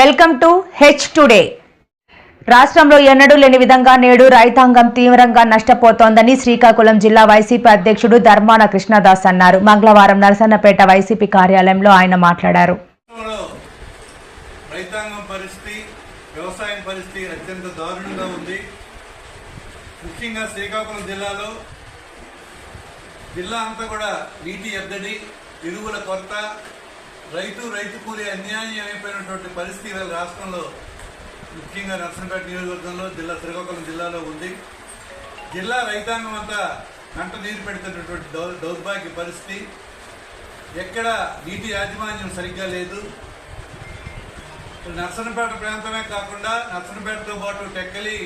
Welcome to H today. రాష్ట్రంలో ఎన్నడూ లేని విధంగా నేడు రైతాంగం తీవ్రంగా నష్టపోతోందని శ్రీకాకుళం జిల్లా వైసీపీ అధ్యక్షుడు ధర్మాన కృష్ణదాస్ అన్నారు. మంగళవారం నరసన్నపేట వైసీపీ కార్యాలయంలో ఆయన మాట్లాడారు. రైతాంగం పరిస్థితి వ్యవసాయం పరిస్థితి అత్యంత దారుణంగా ఉంది. ముఖ్యంగా శ్రీకాకుళం జిల్లాలో జిల్లా అంతా కూడా నీటి ఎద్దడి ఎరువుల కొరత రైతు రైతు కూలి అన్యాయం అయిపోయినటువంటి పరిస్థితి రాష్ట్రంలో ముఖ్యంగా నర్సంపేట నియోజకవర్గంలో జిల్లా శ్రీకాకుళం జిల్లాలో ఉంది. జిల్లా రైతాంగం అంతా గంట నీరు పెడుతున్నటువంటి దౌ దౌర్భాగ్య పరిస్థితి. ఎక్కడ నీటి యాజమాన్యం సరిగ్గా లేదు. నర్సనపేట ప్రాంతమే కాకుండా నర్సనపేటతో పాటు టెక్కలి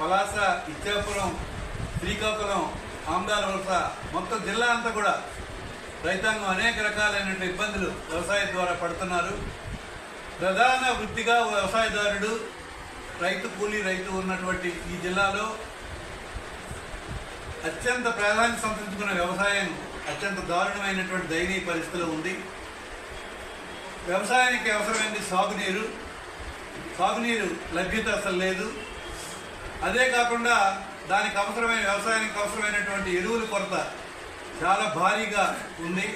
పలాస ఇచ్చాపురం శ్రీకాకుళం ఆమ్దాల వలస మొత్తం జిల్లా అంతా కూడా రైతాంగం అనేక రకాలైనటువంటి ఇబ్బందులు వ్యవసాయం ద్వారా పడుతున్నారు. ప్రధాన వృత్తిగా వ్యవసాయదారుడు రైతు కూలీ రైతు ఉన్నటువంటి ఈ జిల్లాలో అత్యంత ప్రాధాన్యత సంతరించుకున్న వ్యవసాయం అత్యంత దారుణమైనటువంటి దయనీయ పరిస్థితిలో ఉంది. వ్యవసాయానికి అవసరమైనది సాగునీరు. సాగునీరు లభ్యత అసలు లేదు. అదే కాకుండా దానికి అవసరమైన వ్యవసాయానికి అవసరమైనటువంటి ఎరువుల కొరత చాలా భారీగా ఉంది.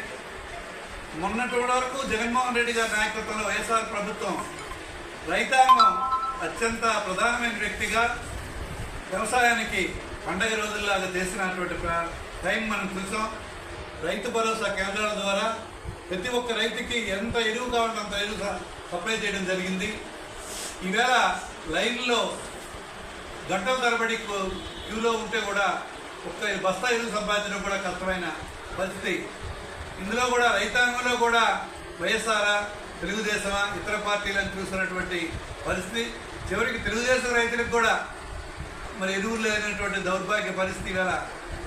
మొన్నటి వరకు జగన్మోహన్ రెడ్డి గారి నాయకత్వంలో వైఎస్ఆర్ ప్రభుత్వం రైతాంగం అత్యంత ప్రధానమైన వ్యక్తిగా వ్యవసాయానికి పండగ రోజుల్లాగా చేసినటువంటి టైం మనం చూసాం. రైతు భరోసా కేంద్రాల ద్వారా ప్రతి ఒక్క రైతుకి ఎంత ఎరువు కావాలంటే అంత ఎరువు సప్లై చేయడం జరిగింది. ఈవేళ లైన్లో గంటల తరబడి క్యూలో ఉంటే కూడా ఒక్క బస్తా ఎరువు సంపాదించడం కూడా కష్టమైన పరిస్థితి. ఇందులో కూడా రైతాంగంలో కూడా వైఎస్ఆర్ తెలుగుదేశమా ఇతర పార్టీలను చూస్తున్నటువంటి పరిస్థితి. చివరికి తెలుగుదేశం రైతులకు కూడా మరి ఎరువులు లేనటువంటి దౌర్భాగ్య పరిస్థితి గల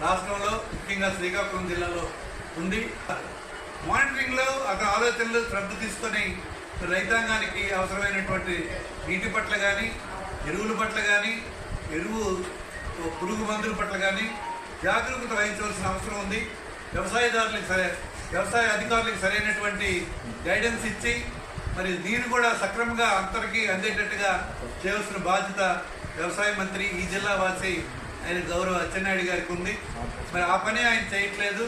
రాష్ట్రంలో ముఖ్యంగా శ్రీకాకుళం జిల్లాలో ఉంది. మానిటరింగ్లో అతని ఆలోచనలు శ్రద్ధ తీసుకొని రైతాంగానికి అవసరమైనటువంటి నీటి పట్ల కానీ ఎరువుల పట్ల కానీ ఎరువు పురుగు మందుల పట్ల కానీ జాగరూకత వహించవలసిన అవసరం ఉంది. వ్యవసాయదారులకు సరే వ్యవసాయ అధికారులకు సరైనటువంటి గైడెన్స్ ఇచ్చి మరి నీరు కూడా సక్రమంగా అందరికీ అందేటట్టుగా చేయవలసిన బాధ్యత వ్యవసాయ మంత్రి ఈ జిల్లా వాసి ఆయన గౌరవ అచ్చెన్నాయుడు గారికి ఉంది. మరి ఆ పని ఆయన చేయట్లేదు.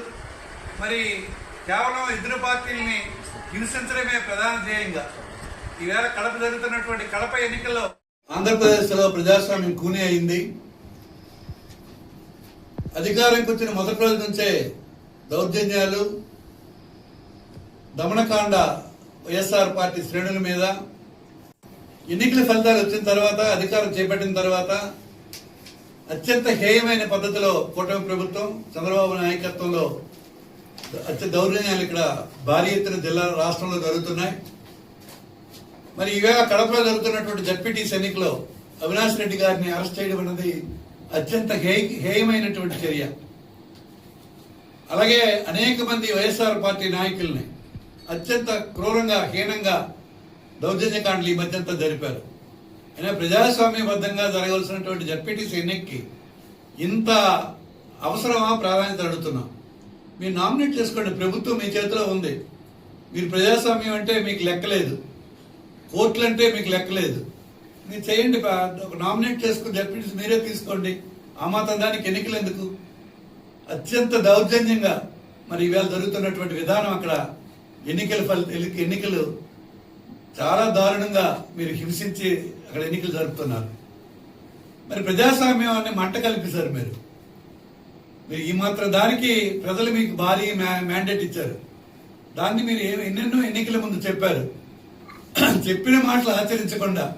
మరి కేవలం ఇద్దరు పార్టీలని హింసించడమే ప్రధాన ధ్యేయంగా. ఈవేళ కడప జరుగుతున్నటువంటి కడప ఎన్నికల్లో ఆంధ్రప్రదేశ్లో ప్రజాస్వామ్యం కూని అయింది. అధికారంకి వచ్చిన మొదటి రోజు నుంచే దౌర్జన్యాలు దమనకాండ వైఎస్ఆర్ పార్టీ శ్రేణుల మీద ఎన్నికల ఫలితాలు వచ్చిన తర్వాత అధికారం చేపట్టిన తర్వాత అత్యంత హేయమైన పద్ధతిలో కూటమి ప్రభుత్వం చంద్రబాబు నాయకత్వంలో అత్యంత దౌర్జన్యాలు ఇక్కడ భారీ ఎత్తున జిల్లా రాష్ట్రంలో జరుగుతున్నాయి. మరి ఈవేళ కడపలో జరుగుతున్నటువంటి జడ్పీటీసీ ఎన్నికలో అవినాష్ రెడ్డి గారిని అరెస్ట్ చేయడం అనేది అత్యంత హేయ హేయమైనటువంటి చర్య. అలాగే అనేక మంది వైఎస్ఆర్ పార్టీ నాయకుల్ని అత్యంత క్రూరంగా హీనంగా దౌర్జన్యకాండలు ఈ మధ్యంతా జరిపారు. అయినా ప్రజాస్వామ్యబద్ధంగా జరగవలసినటువంటి జడ్పీటీసీ ఎన్నికకి ఇంత అవసరమా ప్రాధాన్యత అడుగుతున్నాం. మీరు నామినేట్ చేసుకోండి. ప్రభుత్వం మీ చేతిలో ఉంది. మీరు ప్రజాస్వామ్యం అంటే మీకు లెక్కలేదు. కోర్టులు అంటే మీకు లెక్కలేదు. మీరు చేయండి ఒక నామినేట్ చేసుకుని జడ్పీటీసీ మీరే తీసుకోండి. ఆ మాత్రం దానికి ఎన్నికలు ఎందుకు? అత్యంత దౌర్జన్యంగా మరి ఇవాళ జరుగుతున్నటువంటి విధానం అక్కడ ఎన్నికల ఫలి ఎన్నికలు చాలా దారుణంగా మీరు హింసించి అక్కడ ఎన్నికలు జరుపుతున్నారు. మరి ప్రజాస్వామ్యాన్ని మంట కల్పిస్తారు మీరు. మీరు ఈ మాత్రం దానికి ప్రజలు మీకు భారీ మ్యా- మ్యాండేట్ ఇచ్చారు. దాన్ని మీరు ఎన్నెన్నో ఎన్నికల ముందు చెప్పారు. చెప్పిన మాటలు ఆచరించకుండా